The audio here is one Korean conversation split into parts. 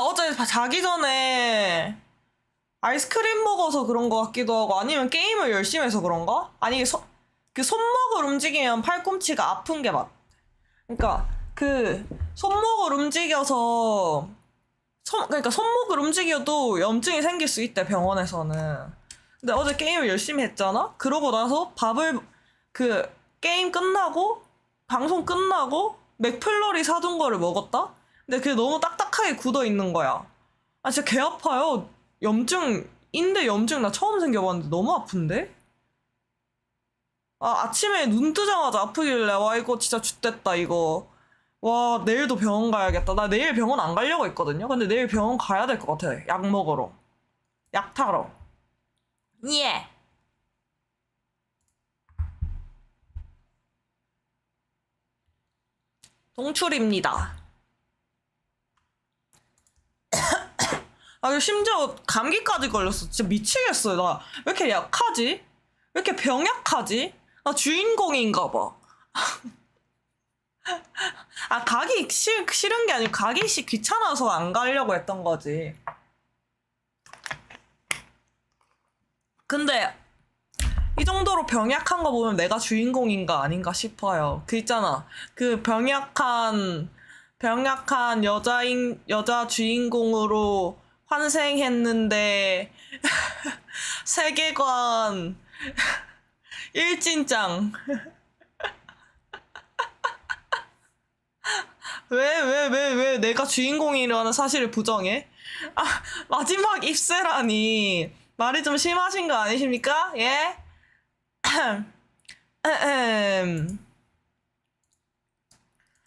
나 어제 자기 전에 아이스크림 먹어서 그런 것 같기도 하고 아니면 게임을 열심히 해서 그런가? 아니 소, 그 손목을 움직이면 팔꿈치가 아픈 게 맞. 그러니까 그 손목을 움직여서 손 그러니까 손목을 움직여도 염증이 생길 수 있대 병원에서는. 근데 어제 게임을 열심히 했잖아. 그러고 나서 밥을 그 게임 끝나고 방송 끝나고 맥플러리 사둔 거를 먹었다. 근데 그게 너무 딱딱하게 굳어 있는 거야. 아 진짜 개 아파요. 염증 인대 염증 나 처음 생겨봤는데 너무 아픈데? 아 아침에 눈 뜨자마자 아프길래 와 이거 진짜 죽됐다 이거. 와 내일도 병원 가야겠다. 나 내일 병원 안 가려고 했거든요. 근데 내일 병원 가야 될 것 같아. 약 먹으러. 약 타러. 예. 동출입니다. 아, 심지어 감기까지 걸렸어. 진짜 미치겠어요. 나 왜 이렇게 약하지? 왜 이렇게 병약하지? 나 주인공인가 봐. 아, 가기 싫, 싫은 게 아니고 가기 시 귀찮아서 안 가려고 했던 거지. 근데 이 정도로 병약한 거 보면 내가 주인공인가 아닌가 싶어요. 그 있잖아. 그 병약한 병약한 여자인 여자 주인공으로 환생했는데 세계관 일진짱 왜왜 왜 왜 내가 주인공이라는 사실을 부정해? 아 마지막 입세라니 말이 좀 심하신 거 아니십니까? 예?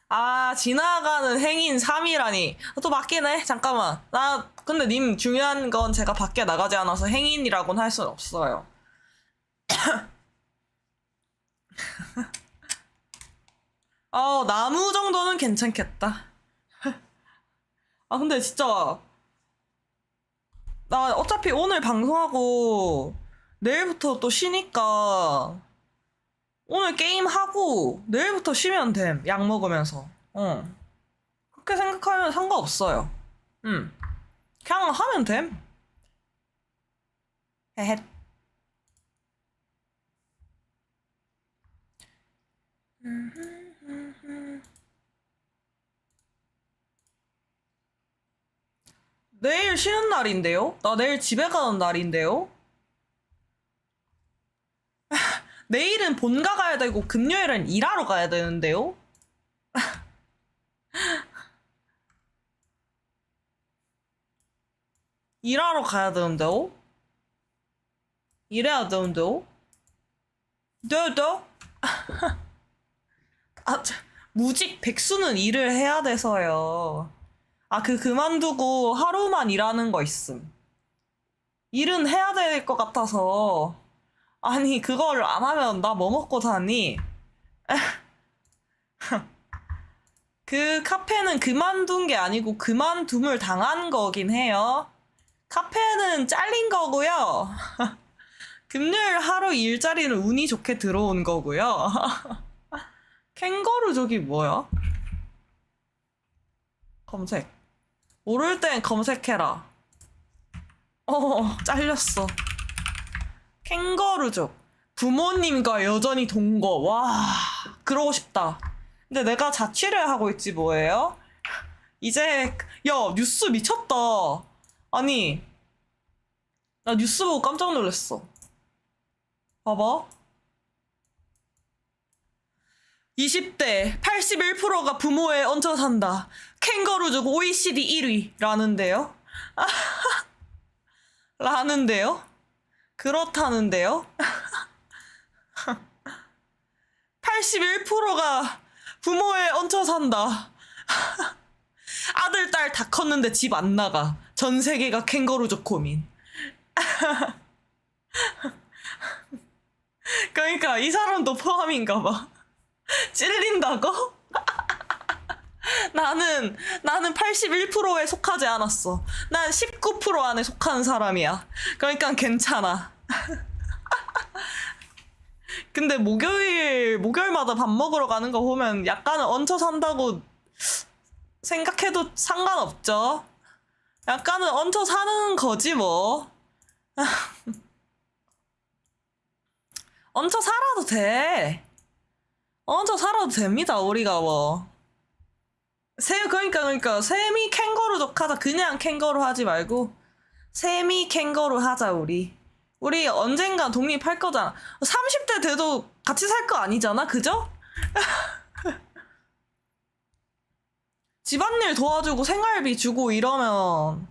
아, 지나가는 행인 3이라니. 또 맞긴 해. 잠깐만. 나, 근데 님 중요한 건 제가 밖에 나가지 않아서 행인이라고는 할 수는 없어요. 어, 나무 정도는 괜찮겠다. 아, 근데 진짜. 나 어차피 오늘 방송하고 내일부터 또 쉬니까 오늘 게임하고 내일부터 쉬면 됨. 약 먹으면서. 어. 그렇게 생각하면 상관없어요. 응. 그냥 하면 됨. 헤헷. 내일 쉬는 날인데요? 나 내일 집에 가는 날인데요? 내일은 본가 가야 되고 금요일은 일하러 가야 되는데요? 일하러 가야 되는데요? 일해야 되는데요? 네네? 아, 참, 무직 백수는 일을 해야 돼서요. 아, 그 그만두고 하루만 일하는 거 있음. 일은 해야 될 것 같아서. 아니, 그걸 안 하면 나 뭐 먹고 사니? 그 카페는 그만둔 게 아니고 그만둠을 당한 거긴 해요. 카페는 잘린 거고요. 금요일 하루 일자리는 운이 좋게 들어온 거고요. 캥거루족이 뭐야? 검색. 모를 땐 검색해라. 어, 잘렸어. 캥거루족. 부모님과 여전히 동거. 와, 그러고 싶다. 근데 내가 자취를 하고 있지 뭐예요? 이제, 야, 뉴스 미쳤다. 아니, 나 뉴스 보고 깜짝 놀랐어. 봐봐. 20대 81%가 부모에 얹혀 산다. 캥거루족 OECD 1위라는데요? 라는데요? 그렇다는데요? 81%가 부모에 얹혀 산다. 아들, 딸 다 컸는데 집 안 나가. 전 세계가 캥거루족 고민. 그러니까 이 사람도 포함인가 봐. 찔린다고? 나는 나는 81%에 속하지 않았어. 난 19% 안에 속하는 사람이야. 그러니까 괜찮아. 근데 목요일 목요일마다 밥 먹으러 가는 거 보면 약간은 얹혀 산다고 생각해도 상관없죠. 약간은 얹혀 사는 거지 뭐. 얹혀 살아도 돼. 얹혀 살아도 됩니다 우리가 뭐. 세 그러니까 그러니까 세미 캥거루족 하자 그냥 캥거루 하지 말고 세미 캥거루 하자 우리. 우리 언젠가 독립할 거잖아. 30대 돼도 같이 살 거 아니잖아, 그죠? 집안일 도와주고 생활비 주고 이러면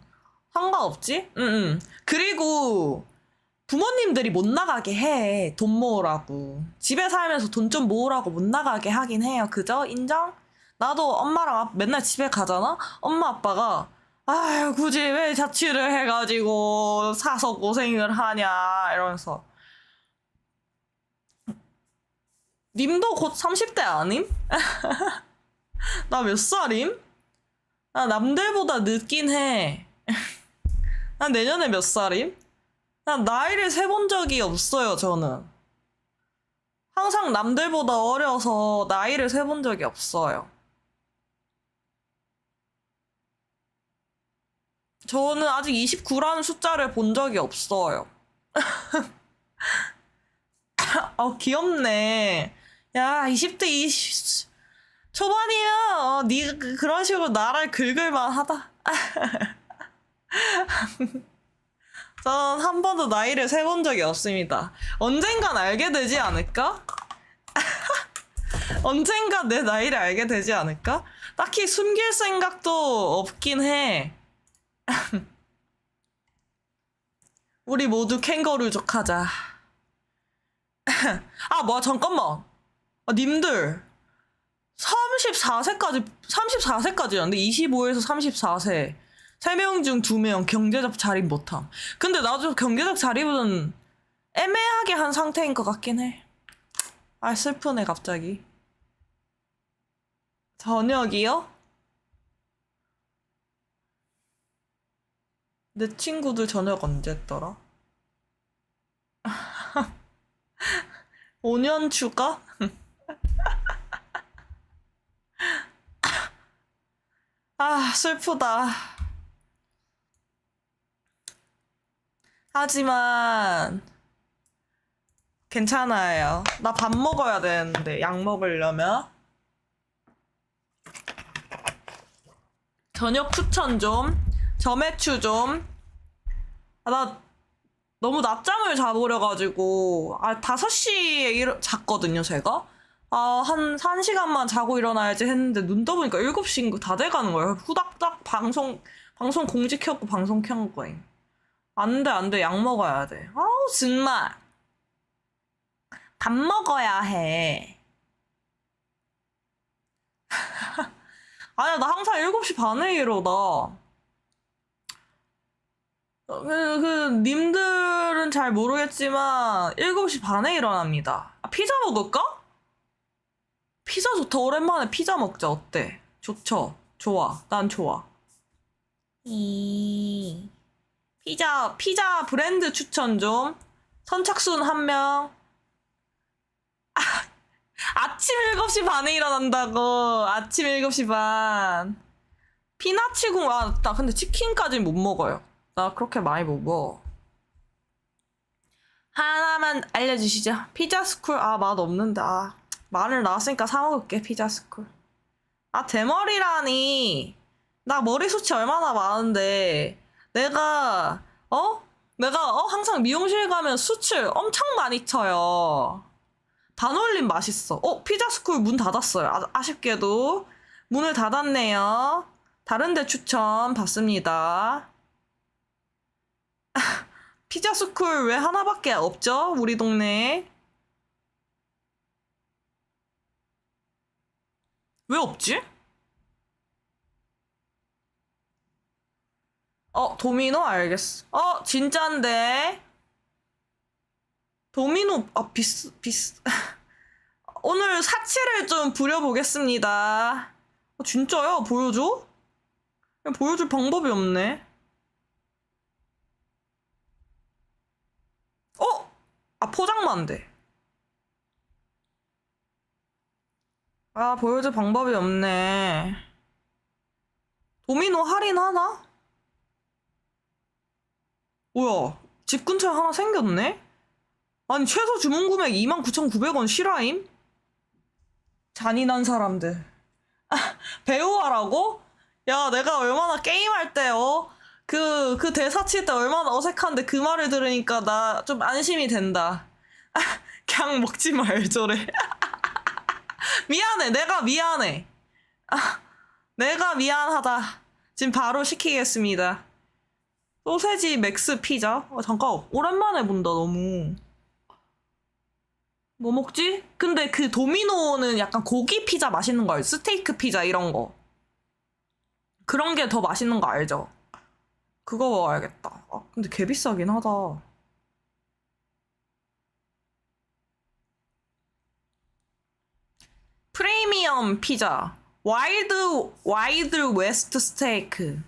상관없지? 응, 응. 그리고 부모님들이 못 나가게 해. 돈 모으라고. 집에 살면서 돈 좀 모으라고 못 나가게 하긴 해요. 그죠? 인정? 나도 엄마랑 아- 맨날 집에 가잖아? 엄마 아빠가 아유 굳이 왜 자취를 해가지고 사서 고생을 하냐 이러면서 님도 곧 30대 아님? 나 몇 살임? 나 남들보다 늦긴 해. 나 내년에 몇 살임? 나 나이를 세본 적이 없어요, 저는. 항상 남들보다 어려서 나이를 세본 적이 없어요. 저는 아직 29라는 숫자를 본 적이 없어요. 아, 귀엽네. 야, 20대 20 초반이면 어, 그- 그런 식으로 나를 긁을만 하다. 전 한 번도 나이를 세본 적이 없습니다. 언젠간 알게 되지 않을까? 언젠간 내 나이를 알게 되지 않을까? 딱히 숨길 생각도 없긴 해. 우리 모두 캥거루족 하자. 아, 뭐야, 잠깐만. 아, 님들. 34세까지, 34세까지였는데, 25에서 34세. 3명 중 2명 경제적 자립 못함. 근데 나도 경제적 자립은 애매하게 한 상태인 것 같긴 해. 아, 슬프네, 갑자기. 저녁이요? 내 친구들 저녁 언제 했더라? 5년 추가? 아, 슬프다. 하지만, 괜찮아요. 나 밥 먹어야 되는데, 약 먹으려면. 저녁 추천 좀. 점액추 좀. 아, 나 너무 낮잠을 자버려가지고, 아, 5시에 일, 잤거든요, 제가? 아, 한, 1시간만 자고 일어나야지 했는데, 눈 떠보니까 7시인 거 다 돼가는 거예요. 후닥닥 방송, 방송 공지 켰고, 방송 켠 거임. 안 돼, 안 돼. 약 먹어야 돼. 아우, 정말. 밥 먹어야 해. 아니야, 나 항상 7시 반에 일어나. 어, 그, 그, 님들은 잘 모르겠지만, 7시 반에 일어납니다. 아, 피자 먹을까? 피자 좋다. 오랜만에 피자 먹자. 어때? 좋죠? 좋아. 난 좋아. 이, 피자, 피자 브랜드 추천 좀. 선착순 한 명. 아, 아침 7시 반에 일어난다고. 아침 7시 반. 피나치궁, 아, 나 근데 치킨까지는 못 먹어요. 나 그렇게 많이 못 먹어. 하나만 알려주시죠. 피자 스쿨, 아, 맛 없는데, 아. 마늘 나왔으니까 사 먹을게, 피자 스쿨. 아, 대머리라니. 나 머리숱이 얼마나 많은데. 내가, 어? 내가, 어? 항상 미용실 가면 숱을 엄청 많이 쳐요. 반올림 맛있어. 어, 피자 스쿨 문 닫았어요. 아, 아쉽게도. 문을 닫았네요. 다른 데 추천 받습니다. 피자 스쿨 왜 하나밖에 없죠? 우리 동네에. 왜 없지? 어, 도미노 알겠어. 어, 진짠데. 도미노, 아, 비스, 비스. 오늘 사치를 좀 부려보겠습니다. 어, 진짜요? 보여줘? 보여줄 방법이 없네. 어? 아, 포장만 돼. 아, 보여줄 방법이 없네. 도미노 할인 하나? 뭐야, 집 근처에 하나 생겼네? 아니, 최소 주문 금액 29,900원 실화임? 잔인한 사람들. 아, 배우하라고? 야, 내가 얼마나 게임할 때, 어? 그, 그 대사 칠 때 얼마나 어색한데 그 말을 들으니까 나 좀 안심이 된다. 아, 그냥 먹지 말저래. 미안해, 내가 미안해. 아, 내가 미안하다. 지금 바로 시키겠습니다. 소세지 맥스 피자? 아, 잠깐, 오랜만에 본다, 너무. 뭐 먹지? 근데 그 도미노는 약간 고기 피자 맛있는 거 알죠? 스테이크 피자 이런 거. 그런 게 더 맛있는 거 알죠? 그거 먹어야겠다. 아, 근데 개 비싸긴 하다. 프리미엄 피자. 와일드, 와일드 웨스트 스테이크.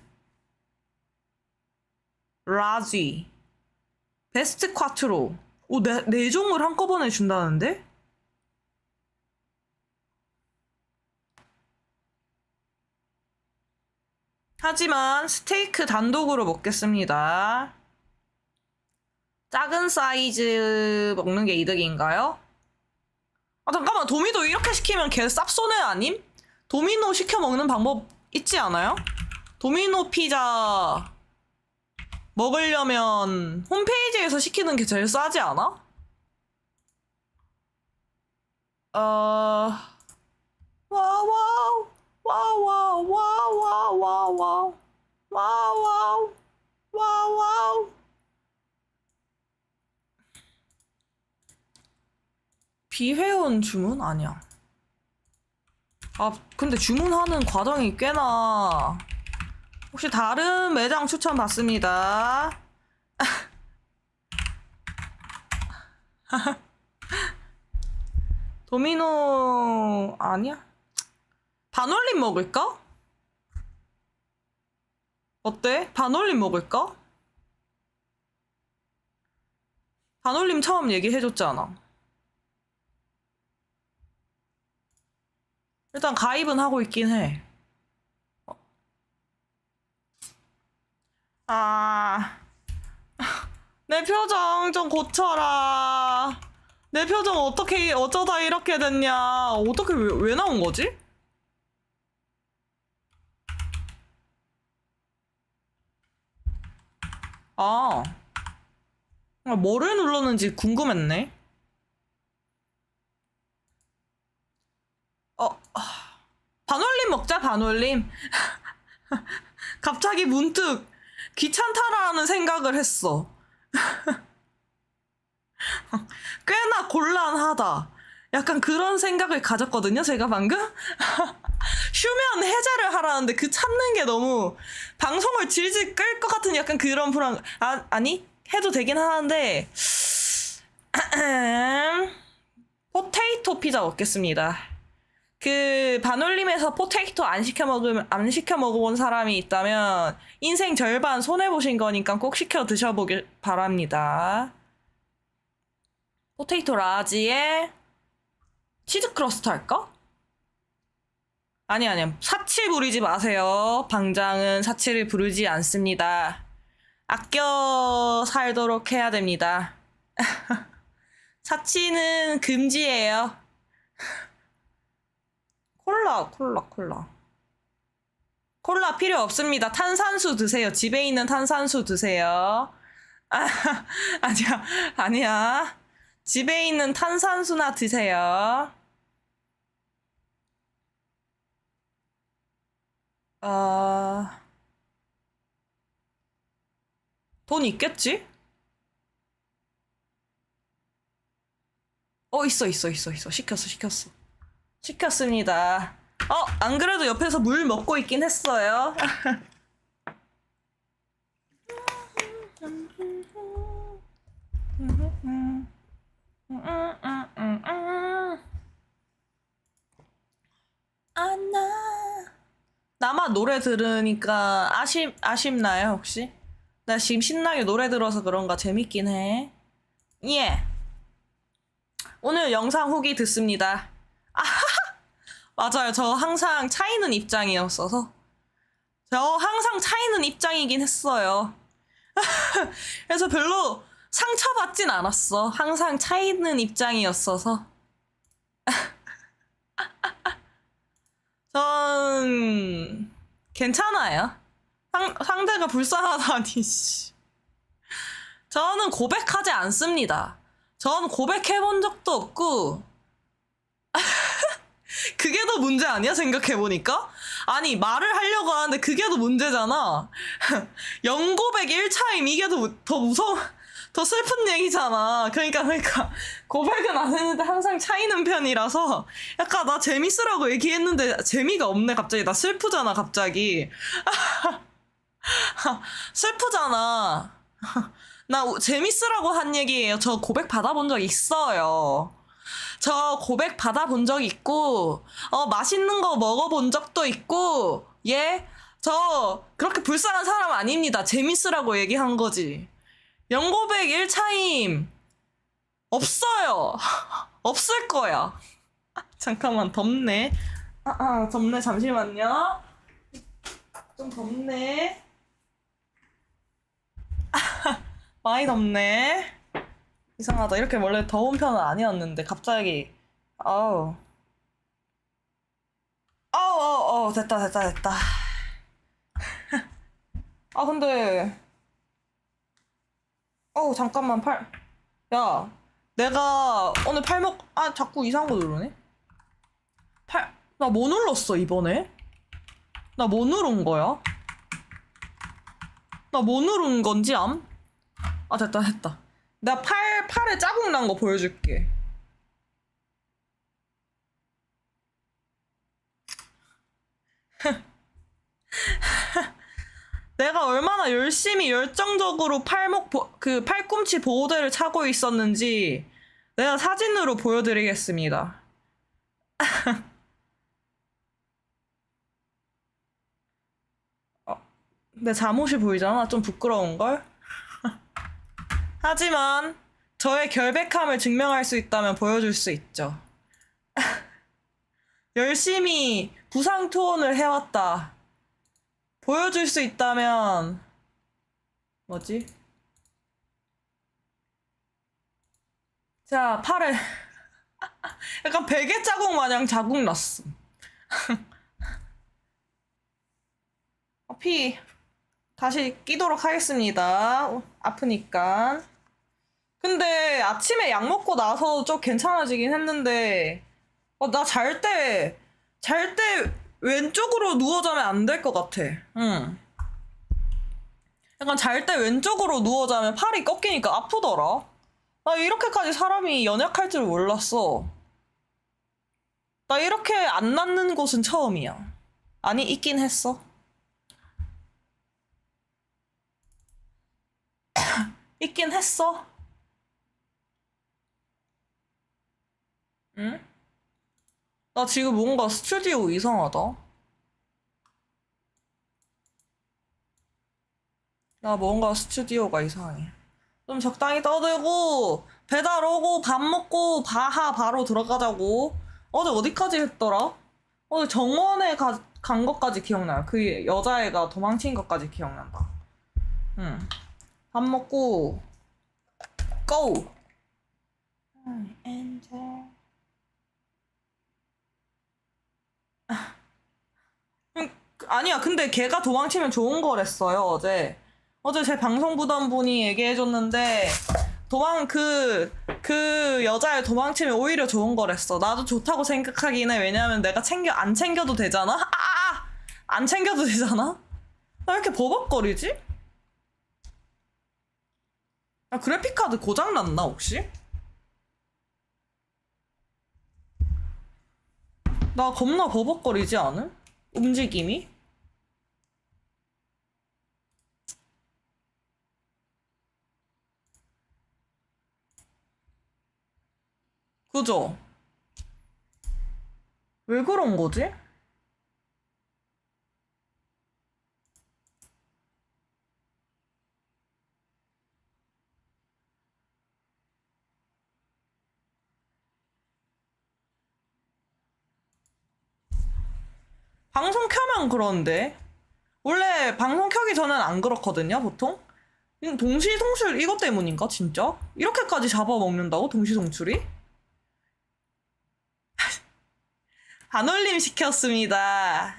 라지. 베스트 콰트로. 오, 네, 네 종을 한꺼번에 준다는데? 하지만 스테이크 단독으로 먹겠습니다. 작은 사이즈 먹는 게 이득인가요? 아, 잠깐만. 도미노 이렇게 시키면 걔 쌉소네 아님? 도미노 시켜 먹는 방법 있지 않아요? 도미노 피자 먹으려면 홈페이지에서 시키는 게 제일 싸지 않아? 어... 와와우 와와우 와와우 와와우 와와우 와와우 비회원 주문? 아니야. 아, 근데 주문하는 과정이 꽤나 혹시 다른 매장 추천 받습니다. 도미노 아니야? 반올림 먹을까? 어때? 반올림 먹을까? 반올림 처음 얘기해줬잖아. 일단 가입은 하고 있긴 해. 아, 내 표정 좀 고쳐라. 내 표정 어떻게, 어쩌다 이렇게 됐냐. 어떻게, 왜, 왜 나온 거지? 아, 아, 뭐를 눌렀는지 궁금했네. 어, 아, 반올림 먹자, 반올림. 갑자기 문득 귀찮다라는 생각을 했어. 꽤나 곤란하다. 약간 그런 생각을 가졌거든요, 제가 방금. 휴면 해제를 하라는데 그 찾는 게 너무 방송을 질질 끌 것 같은 약간 그런 불안, 아, 아니? 해도 되긴 하는데. 포테이토 피자 먹겠습니다. 그 반올림에서 포테이토 안 시켜 먹으면 안 시켜 먹어본 사람이 있다면 인생 절반 손해 보신 거니까 꼭 시켜 드셔보길 바랍니다. 포테이토 라지에 치즈 크러스트 할까? 아니 아니 사치 부리지 마세요. 방장은 사치를 부르지 않습니다. 아껴 살도록 해야 됩니다. 사치는 금지예요. 콜라, 콜라, 콜라. 콜라 필요 없습니다. 탄산수 드세요. 집에 있는 탄산수 드세요. 아, 아니야, 아니야. 집에 있는 탄산수나 드세요. 어, 돈 있겠지? 어, 있어, 있어, 있어, 있어. 시켰어, 시켰어. 시켰습니다. 어, 안 그래도 옆에서 물 먹고 있긴 했어요. 안나. 나만 노래 들으니까 아쉽, 아쉽나요, 혹시? 나 지금 신나게 노래 들어서 그런가 재밌긴 해. 예. 오늘 영상 후기 듣습니다. 맞아요. 저 항상 차이는 입장이었어서. 저 항상 차이는 입장이긴 했어요. 그래서 별로 상처받진 않았어. 항상 차 있는 입장이었어서. 전 괜찮아요. 상, 상대가 불쌍하다니 씨. 저는 고백하지 않습니다. 전 고백해본 적도 없고 그게 더 문제 아니야 생각해보니까? 아니 말을 하려고 하는데 그게 더 문제잖아. 영고백 1차임 이게 더, 무- 더 무서워 더 슬픈 얘기잖아. 그러니까 그러니까 고백은 안 했는데 항상 차이는 편이라서 약간 나 재밌으라고 얘기했는데 재미가 없네 갑자기 나 슬프잖아 갑자기 슬프잖아. 나 우- 재밌으라고 한 얘기예요. 저 고백 받아본 적 있어요. 저 고백 받아본 적 있고, 어, 맛있는 거 먹어본 적도 있고, 예? 저 그렇게 불쌍한 사람 아닙니다. 재밌으라고 얘기한 거지. 영고백 1차임, 없어요. 없을 거야. 잠깐만, 덥네. 아, 아, 덥네. 잠시만요. 좀 덥네. 많이 덥네. 이상하다. 이렇게 원래 더운 편은 아니었는데 갑자기 아우 아우 아우 아우 됐다 됐다 됐다. 아 근데 어우 잠깐만 팔. 야 내가 오늘 팔목 아 자꾸 이상한 거 누르네. 팔 나 뭐 눌렀어 이번에? 나 뭐 누른 거야? 나 뭐 누른 건지 암? 아 됐다 됐다 나 팔, 팔에 자국 난 거 보여줄게. 내가 얼마나 열심히 열정적으로 팔목 보, 그 팔꿈치 보호대를 차고 있었는지 내가 사진으로 보여드리겠습니다. 어, 내 잠옷이 보이잖아? 좀 부끄러운 걸? 하지만 저의 결백함을 증명할 수 있다면 보여줄 수 있죠. 열심히 부상 투혼을 해왔다. 보여줄 수 있다면 뭐지? 자, 팔에 약간 베개 자국 마냥 자국 났어. 어, 피 다시 끼도록 하겠습니다. 어, 아프니까. 근데 아침에 약 먹고 나서 좀 괜찮아지긴 했는데, 어, 나잘 때, 잘 때 왼쪽으로 누워 자면 안 될 것 같아. 응. 약간 잘 때 왼쪽으로 누워 자면 팔이 꺾이니까 아프더라. 나 이렇게까지 사람이 연약할 줄 몰랐어. 나 이렇게 안 낫는 곳은 처음이야. 아니, 있긴 했어. 있긴 했어. 응? 나 지금 뭔가 스튜디오 이상하다. 나 뭔가 스튜디오가 이상해. 좀 적당히 떠들고, 배달 오고, 밥 먹고, 바하 바로 들어가자고. 어제 어디까지 했더라? 어제 정원에 가, 간 것까지 기억나요. 그 여자애가 도망친 것까지 기억난다. 응. 밥 먹고, 고! 음, 아니야, 근데 걔가 도망치면 좋은 거랬어요, 어제. 어제 제 방송 보던 분이 얘기해줬는데, 도망, 그, 그 여자애 도망치면 오히려 좋은 거랬어. 나도 좋다고 생각하긴 해. 왜냐면 내가 챙겨, 안 챙겨도 되잖아? 아! 아! 안 챙겨도 되잖아? 나 왜 이렇게 버벅거리지? 아, 그래픽카드 고장났나, 혹시? 나 겁나 버벅거리지 않음? 움직임이? 그죠? 왜 그런 거지? 방송 켜면 그러는데 원래 방송 켜기 전엔 안 그렇거든요 보통 음, 동시송출 이것 때문인가 진짜? 이렇게까지 잡아먹는다고 동시송출이? 반올림 시켰습니다.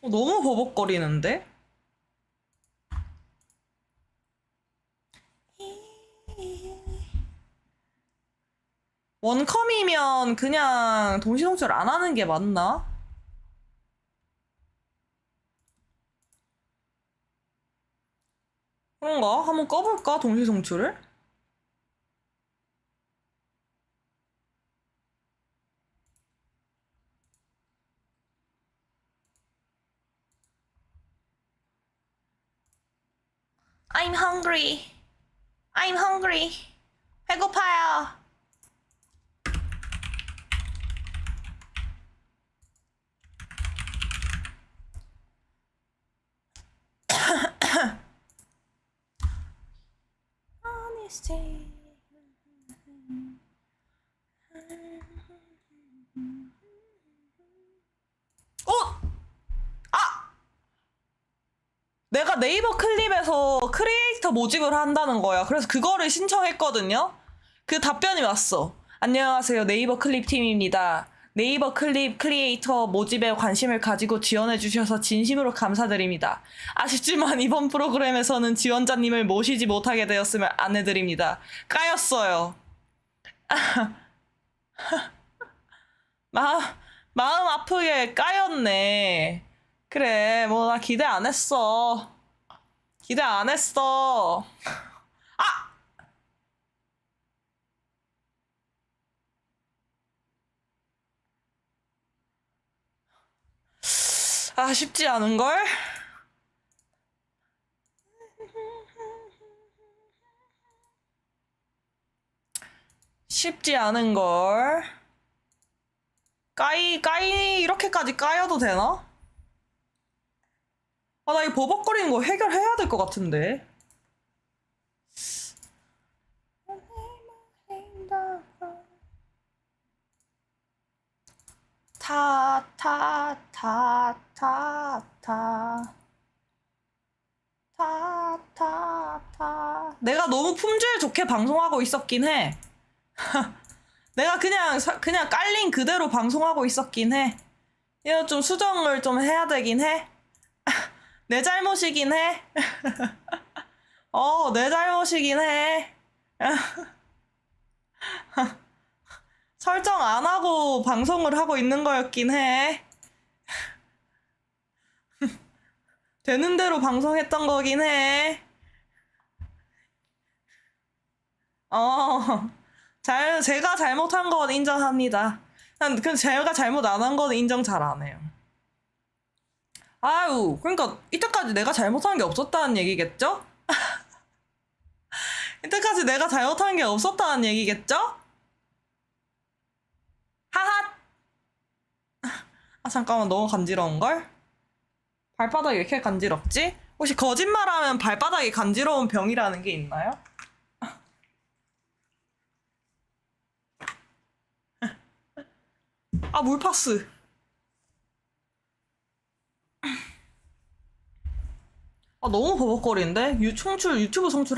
어, 너무 버벅거리는데? 원컴이면 그냥 동시송출 안 하는 게 맞나? 그런가? 한번 꺼볼까? 동시송출을? I'm hungry. I'm hungry. 배고파요. Honesty. 내가 네이버 클립에서 크리에이터 모집을 한다는 거야. 그래서 그거를 신청했거든요. 그 답변이 왔어. 안녕하세요. 네이버 클립 팀입니다. 네이버 클립 크리에이터 모집에 관심을 가지고 지원해 주셔서 진심으로 감사드립니다. 아쉽지만 이번 프로그램에서는 지원자님을 모시지 못하게 되었음을 안내드립니다. 까였어요. 마, 마음 아프게 까였네. 그래, 뭐, 나 기대 안 했어. 기대 안 했어. 아! 아, 쉽지 않은걸? 쉽지 않은걸. 까이, 까이, 이렇게까지 까여도 되나? 아, 나 이 버벅거리는 거 해결해야 될 것 같은데. 타, 타, 타, 타, 타. 타, 타, 타. 내가 너무 품질 좋게 방송하고 있었긴 해. 내가 그냥, 사- 그냥 깔린 그대로 방송하고 있었긴 해. 이거 좀 수정을 좀 해야 되긴 해. 내 잘못이긴 해. 어, 내 잘못이긴 해. 설정 안 하고 방송을 하고 있는 거였긴 해. 되는 대로 방송했던 거긴 해. 어, 잘, 제가 잘못한 건 인정합니다. 난, 그 제가 잘못 안 한 건 인정 잘 안 해요. 아유, 그러니까 이때까지 내가 잘못한 게 없었다는 얘기겠죠? 이때까지 내가 잘못한 게 없었다는 얘기겠죠? 하하! 아, 잠깐만, 너무 간지러운걸? 발바닥이 왜 이렇게 간지럽지? 혹시 거짓말하면 발바닥이 간지러운 병이라는 게 있나요? 아, 물파스. 아, 너무 버벅거리는데? 유, 송출, 유튜브 송출